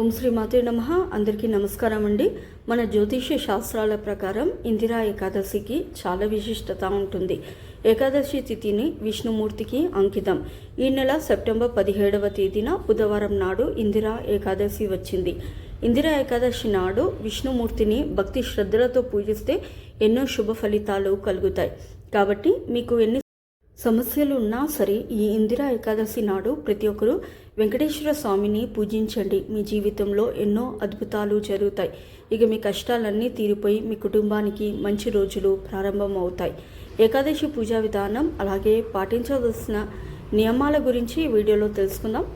ఓం శ్రీ మాతే నమ. అందరికీ నమస్కారం అండి. మన జ్యోతిష్య శాస్త్రాల ప్రకారం ఇందిరా ఏకాదశికి చాలా విశిష్టత ఉంటుంది. ఏకాదశి తిథిని విష్ణుమూర్తికి అంకితం. ఈ నెల సెప్టెంబర్ పదిహేడవ తేదీన బుధవారం నాడు ఇందిరా ఏకాదశి వచ్చింది. ఇందిరా ఏకాదశి నాడు విష్ణుమూర్తిని భక్తి శ్రద్ధలతో పూజిస్తే ఎన్నో శుభ ఫలితాలు కలుగుతాయి. కాబట్టి మీకు ఎన్ని సమస్యలు ఉన్నా సరే ఈ ఇందిరా ఏకాదశి నాడు ప్రతి ఒక్కరూ వెంకటేశ్వర స్వామిని పూజించండి. మీ జీవితంలో ఎన్నో అద్భుతాలు జరుగుతాయి. ఇక మీ కష్టాలన్నీ తీరిపోయి మీ కుటుంబానికి మంచి రోజులు ప్రారంభం అవుతాయి ఏకాదశి పూజా విధానం అలాగే పాటించవలసిన నియమాల గురించి ఈ వీడియోలో తెలుసుకుందాం.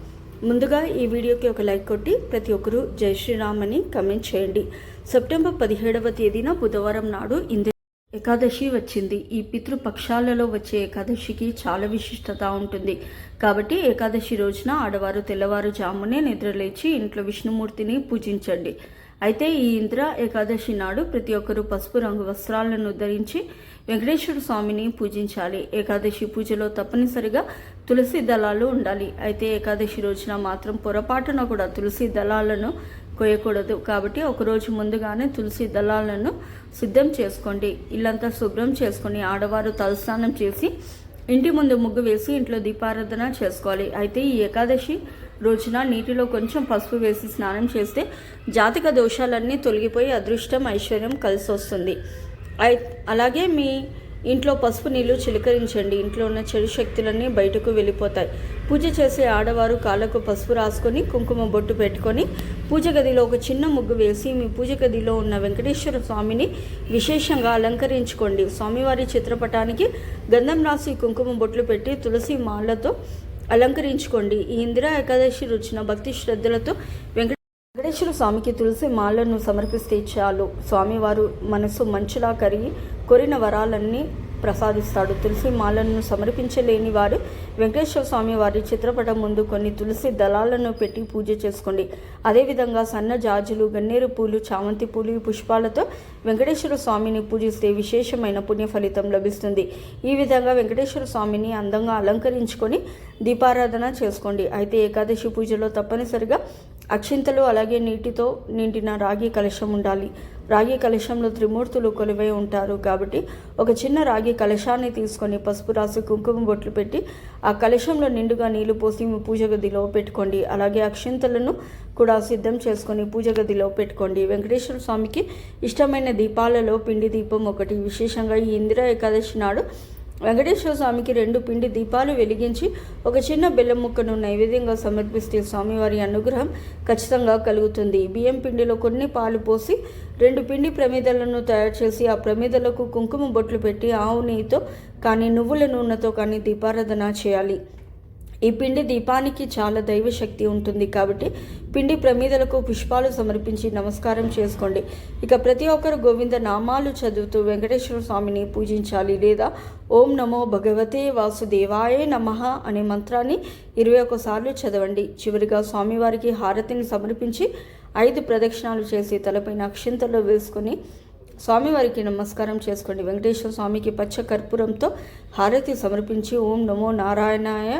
ముందుగా ఈ వీడియోకి ఒక లైక్ కొట్టి ప్రతి ఒక్కరూ జై శ్రీరామ్ అని కమెంట్ చేయండి. సెప్టెంబర్ పదిహేడవ తేదీన బుధవారం నాడు ఇందిరా ఏకాదశి వచ్చింది. ఈ పితృపక్షాలలో వచ్చే ఏకాదశికి చాలా విశిష్టత ఉంటుంది. కాబట్టి ఏకాదశి రోజున ఆడవారు తెల్లవారుజామునే నిద్రలేచి ఇంట్లో విష్ణుమూర్తిని పూజించండి. అయితే ఈ ఇంద్ర ఏకాదశి నాడు ప్రతి ఒక్కరూ పసుపు రంగు వస్త్రాలను ధరించి వెంకటేశ్వర స్వామిని పూజించాలి. ఏకాదశి పూజలో తప్పనిసరిగా తులసి దళాలు ఉండాలి. అయితే ఏకాదశి రోజున మాత్రం పొరపాటున కూడా తులసి దళాలను కోయకూడదు కాబట్టి ఒకరోజు ముందుగానే తులసి దళాలను సిద్ధం చేసుకోండి. ఇల్లంతా శుభ్రం చేసుకొని ఆడవారు తలస్నానం చేసి ఇంటి ముందు ముగ్గు వేసి ఇంట్లో దీపారాధన చేసుకోవాలి. అయితే ఈ ఏకాదశి రోజున నీటిలో కొంచెం పసుపు వేసి స్నానం చేస్తే జాతక దోషాలన్నీ తొలగిపోయి అదృష్టం ఐశ్వర్యం కలిసి వస్తుంది అలాగే మీ ఇంట్లో పసుపు నీళ్ళు చిలకరించండి. ఇంట్లో ఉన్న చెడు శక్తులన్నీ బయటకు వెళ్ళిపోతాయి. పూజ చేసే ఆడవారు కాళ్ళకు పసుపు రాసుకొని కుంకుమ బొట్టు పెట్టుకొని పూజ గదిలో ఒక చిన్న ముగ్గు వేసి మీ పూజ గదిలో ఉన్న వెంకటేశ్వర స్వామిని విశేషంగా అలంకరించుకోండి. స్వామివారి చిత్రపటానికి గంధం రాసి కుంకుమ బొట్లు పెట్టి తులసి మాలతో అలంకరించుకోండి. ఈ ఇందిరా ఏకాదశి రుచిన భక్తి శ్రద్ధలతో వెంకట వెంకటేశ్వర స్వామికి తులసి మాలను సమర్పిస్తే చాలు. స్వామివారు మనసు మంచులా కరిగి కోరిన వరాలన్నీ ప్రసాదిస్తాడు. తులసి మాలను సమర్పించలేని వారు వెంకటేశ్వర స్వామి వారి చిత్రపటం ముందు కొన్ని తులసి దళాలను పెట్టి పూజ చేసుకోండి. అదేవిధంగా సన్న జాజులు గన్నేరు పూలు చామంతి పూలు పుష్పాలతో వెంకటేశ్వర స్వామిని పూజిస్తే విశేషమైన పుణ్య ఫలితం లభిస్తుంది. ఈ విధంగా వెంకటేశ్వర స్వామిని అందంగా అలంకరించుకొని దీపారాధన చేసుకోండి. అయితే ఏకాదశి పూజలో తప్పనిసరిగా అక్షింతలు అలాగే నీటితో నిండిన రాగి కలశం ఉండాలి. రాగి కలశంలో త్రిమూర్తులు కొలువై ఉంటారు కాబట్టి ఒక చిన్న రాగి కలశాన్ని తీసుకొని పసుపు రాసి కుంకుమ బొట్లు పెట్టి ఆ కలశంలో నిండుగా నీళ్ళు పోసి పూజ గదిలో పెట్టుకోండి. అలాగే అక్షింతలను కూడా సిద్ధం చేసుకొని పూజ గదిలో పెట్టుకోండి. వెంకటేశ్వర స్వామికి ఇష్టమైన దీపాలలో పిండి దీపం ఒకటి. విశేషంగా ఈ ఇందిరా ఏకాదశి నాడు వెంకటేశ్వర స్వామికి రెండు పిండి దీపాలు వెలిగించి ఒక చిన్న బెల్లం ముక్కను నైవేద్యంగా సమర్పిస్తే స్వామివారి అనుగ్రహం ఖచ్చితంగా కలుగుతుంది. బియ్యం పిండిలో కొన్ని పాలు పోసి రెండు పిండి ప్రమిదలను తయారు చేసి ఆ ప్రమిదలకు కుంకుమ బొట్లు పెట్టి ఆవు నెయ్యితో కానీ నువ్వుల నూనెతో కానీ దీపారాధన చేయాలి. ఈ పిండి దీపానికి చాలా దైవశక్తి ఉంటుంది కాబట్టి పిండి ప్రమీదలకు పుష్పాలు సమర్పించి నమస్కారం చేసుకోండి. ఇక ప్రతి ఒక్కరు గోవింద నామాలు చదువుతూ వెంకటేశ్వర స్వామిని పూజించాలి లేదా ఓం నమో భగవతే వాసుదేవాయే నమ అనే మంత్రాన్ని ఇరవై ఒకసార్లు చదవండి. చివరిగా స్వామివారికి హారతిని సమర్పించి ఐదు ప్రదక్షిణాలు చేసి తలపైన అక్షింతలు వేసుకొని స్వామివారికి నమస్కారం చేసుకోండి. వెంకటేశ్వర స్వామికి పచ్చ కర్పూరంతో హారతి సమర్పించి ఓం నమో నారాయణాయ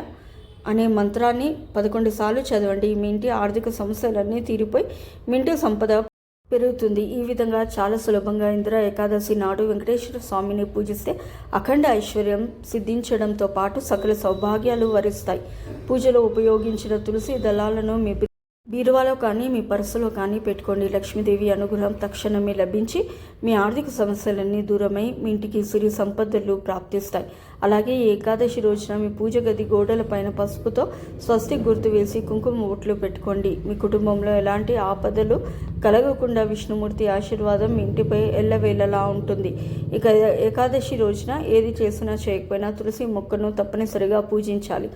అనే మంత్రాన్ని పదకొండు సార్లు చదవండి. మీ ఇంటి ఆర్థిక సమస్యలన్నీ తీరిపోయి మీ ఇంటి సంపద పెరుగుతుంది. ఈ విధంగా చాలా సులభంగా ఇందిరా ఏకాదశి నాడు వెంకటేశ్వర స్వామిని పూజిస్తే అఖండ ఐశ్వర్యం సిద్ధించడంతో పాటు సకల సౌభాగ్యాలు వరిస్తాయి. పూజలో ఉపయోగించిన తులసి దళాలను మీ బీరువాలో కానీ మీ పర్సులో కానీ పెట్టుకోండి. లక్ష్మీదేవి అనుగ్రహం తక్షణమే లభించి మీ ఆర్థిక సమస్యలన్నీ దూరమై మీ ఇంటికి సిరి సంపదలు ప్రాప్తిస్తాయి. అలాగే ఈ ఏకాదశి రోజున మీ పూజ గది గోడల పైన పసుపుతో స్వస్తి గుర్తు వేసి కుంకుమ ఓట్లు పెట్టుకోండి. మీ కుటుంబంలో ఎలాంటి ఆపదలు కలగకుండా విష్ణుమూర్తి ఆశీర్వాదం మీ ఇంటిపై ఎల్లవేళలా ఉంటుంది. ఇక ఏకాదశి రోజున ఏది చేసినా చేయకపోయినా తులసి మొక్కను తప్పనిసరిగా పూజించాలి.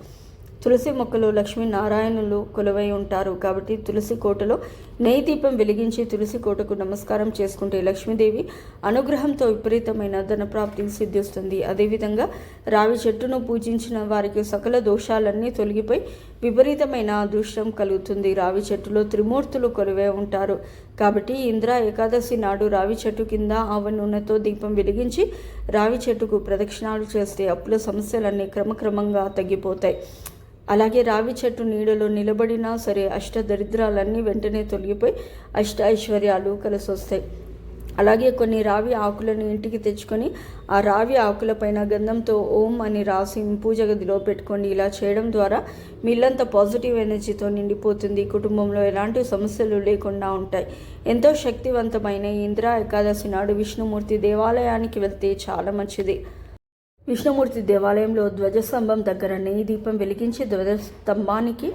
తులసి మొక్కలు లక్ష్మీనారాయణులు కొలువై ఉంటారు. కాబట్టి తులసి కోటలో నెయ్యి దీపం వెలిగించి తులసి కోటకు నమస్కారం చేసుకుంటే లక్ష్మీదేవి అనుగ్రహంతో విపరీతమైన ధనప్రాప్తి సిద్ధిస్తుంది. అదేవిధంగా రావి చెట్టును పూజించిన వారికి సకల దోషాలన్నీ తొలగిపోయి విపరీతమైన అదృష్టం కలుగుతుంది. రావి చెట్టులో త్రిమూర్తులు కొలువై ఉంటారు. కాబట్టి ఇంద్ర ఏకాదశి నాడు రావి చెట్టు కింద ఆవ నూనెతో దీపం వెలిగించి రావి చెట్టుకు ప్రదక్షిణాలు చేస్తే అప్పుల సమస్యలన్నీ క్రమక్రమంగా తగ్గిపోతాయి. అలాగే రావి చెట్టు నీడలో నిలబడినా సరే అష్ట దరిద్రాలన్నీ వెంటనే తొలగిపోయి అష్ట ఐశ్వర్యాలు కలిసి వస్తాయి అలాగే కొన్ని రావి ఆకులను ఇంటికి తెచ్చుకొని ఆ రావి ఆకులపైన గంధంతో ఓం అని రాసి పూజ గదిలో పెట్టుకోండి ఇలా చేయడం ద్వారా మీ పాజిటివ్ ఎనర్జీతో నిండిపోతుంది. కుటుంబంలో ఎలాంటి సమస్యలు లేకుండా ఉంటాయి. ఎంతో శక్తివంతమైన ఇంద్ర ఏకాదశి నాడు విష్ణుమూర్తి దేవాలయానికి వెళ్తే చాలా మంచిది. విష్ణుమూర్తి దేవాలయంలో ధ్వజస్తంభం దగ్గర నెయ్యి దీపం వెలిగించి ధ్వజస్తంభానికి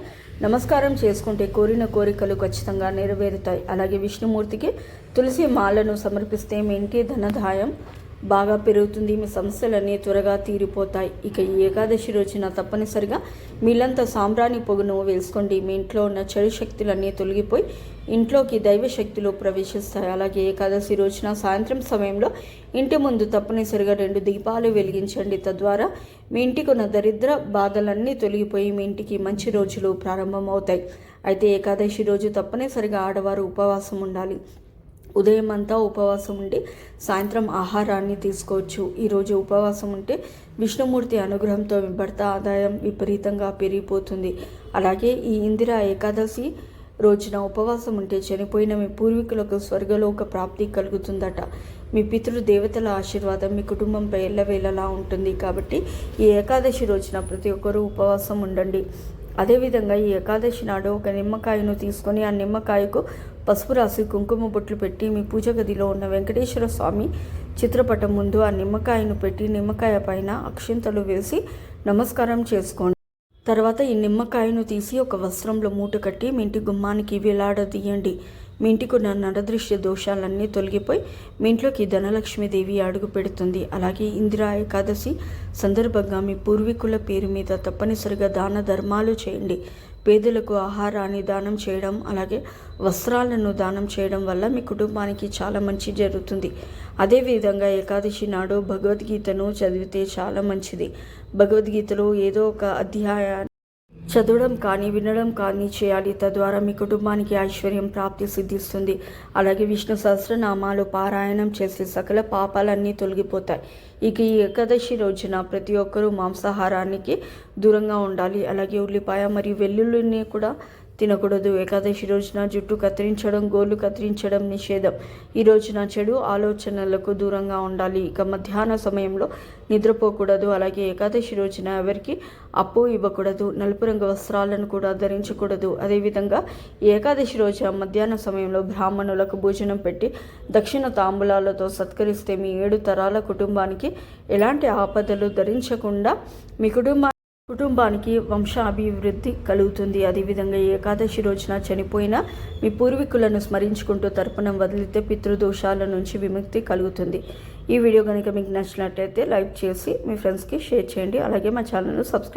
నమస్కారం చేసుకుంటే కోరిన కోరికలు ఖచ్చితంగా నెరవేరుతాయి. అలాగే విష్ణుమూర్తికి తులసి మాలను సమర్పిస్తే మీ ఇంటి ధనదాయం. బాగా పెరుగుతుంది. మీ సమస్యలన్నీ త్వరగా తీరిపోతాయి. ఇక ఈ ఏకాదశి రోజున తప్పనిసరిగా మీలంతా సాంబ్రాణి పొగను వేసుకోండి మీ ఇంట్లో ఉన్న చెడు శక్తులన్నీ తొలగిపోయి ఇంట్లోకి దైవ శక్తులు ప్రవేశిస్తాయి. అలాగే ఏకాదశి రోజున సాయంత్రం సమయంలో ఇంటి ముందు తప్పనిసరిగా రెండు దీపాలు వెలిగించండి. తద్వారా మీ ఇంటికి ఉన్న దరిద్ర బాధలన్నీ తొలగిపోయి మీ ఇంటికి మంచి రోజులు ప్రారంభమవుతాయి. అయితే ఏకాదశి రోజు తప్పనిసరిగా ఆడవారు ఉపవాసం ఉండాలి. ఉదయం అంతా ఉపవాసం ఉండి సాయంత్రం ఆహారాన్ని తీసుకోవచ్చు. ఈరోజు ఉపవాసం ఉంటే విష్ణుమూర్తి అనుగ్రహంతో భర్త ఆదాయం విపరీతంగా పెరిగిపోతుంది. అలాగే ఈ ఇందిరా ఏకాదశి రోజున ఉపవాసం ఉంటే చనిపోయిన మీ పూర్వీకులకు స్వర్గలోక ప్రాప్తి కలుగుతుందట. మీ పితృ దేవతల ఆశీర్వాదం మీ కుటుంబంపై ఎల్లవేళలా ఉంటుంది కాబట్టి ఈ ఏకాదశి రోజున ప్రతి ఒక్కరూ ఉపవాసం ఉండండి. అదేవిధంగా ఈ ఏకాదశి నాడు ఒక నిమ్మకాయను తీసుకొని ఆ నిమ్మకాయకు పసుపు రాసి కుంకుమ బొట్లు పెట్టి మీ పూజ గదిలో ఉన్న వెంకటేశ్వర స్వామి చిత్రపటం ముందు ఆ నిమ్మకాయను పెట్టి నిమ్మకాయ పైన అక్షింతలు వేసి నమస్కారం చేసుకోండి. తర్వాత ఈ నిమ్మకాయను తీసి ఒక వస్త్రంలో మూట కట్టి మీ ఇంటి గుమ్మానికి వేలాడదీయండి. మీ ఇంటికి ఉన్న నరదృశ్య దోషాలన్నీ తొలగిపోయి మీ ఇంట్లోకి ధనలక్ష్మీదేవి అడుగు పెడుతుంది. అలాగే ఇందిరా ఏకాదశి సందర్భంగా మీ పూర్వీకుల పేరు మీద తప్పనిసరిగా దాన ధర్మాలు చేయండి. పేదలకు ఆహారాన్ని దానం చేయడం అలాగే వస్త్రాలను దానం చేయడం వల్ల మీ కుటుంబానికి చాలా మంచి జరుగుతుంది. అదేవిధంగా ఏకాదశి నాడు భగవద్గీతను చదివితే చాలా మంచిది. భగవద్గీతలో ఏదో ఒక అధ్యాయాన్ని చదవడం కానీ వినడం కానీ చేయాలి. తద్వారా మీ కుటుంబానికి ఐశ్వర్యం ప్రాప్తి సిద్ధిస్తుంది. అలాగే విష్ణు సహస్రనామాలు పారాయణం చేసి సకల పాపాలన్నీ తొలగిపోతాయి. ఇక ఈ ఏకాదశి రోజున ప్రతి ఒక్కరూ మాంసాహారానికి దూరంగా ఉండాలి. అలాగే ఉల్లిపాయ మరియు వెల్లుల్లిని కూడా తినకూడదు. ఏకాదశి రోజున జుట్టు కత్తిరించడం గోళ్ళు కత్తిరించడం నిషేధం. ఈ రోజున చెడు ఆలోచనలకు దూరంగా ఉండాలి. ఇక మధ్యాహ్న సమయంలో నిద్రపోకూడదు. అలాగే ఏకాదశి రోజున ఎవరికి అప్పు ఇవ్వకూడదు. నలుపు రంగు వస్త్రాలను కూడా ధరించకూడదు. అదేవిధంగా ఏకాదశి రోజున మధ్యాహ్న సమయంలో బ్రాహ్మణులకు భోజనం పెట్టి దక్షిణ తాంబూలాలతో సత్కరిస్తే మీ ఏడు తరాల కుటుంబానికి ఎలాంటి ఆపదలు ధరించకుండా మీ కుటుంబ కుటుంబానికి వంశాభివృద్ధి కలుగుతుంది. అదేవిధంగా ఏకాదశి రోజున చనిపోయిన మీ పూర్వీకులను స్మరించుకుంటూ తర్పణం వదిలితే పితృదోషాల నుంచి విముక్తి కలుగుతుంది. ఈ వీడియో కనుక మీకు నచ్చినట్లయితే లైక్ చేసి మీ ఫ్రెండ్స్కి షేర్ చేయండి. అలాగే మా ఛానల్ను సబ్స్క్రైబ్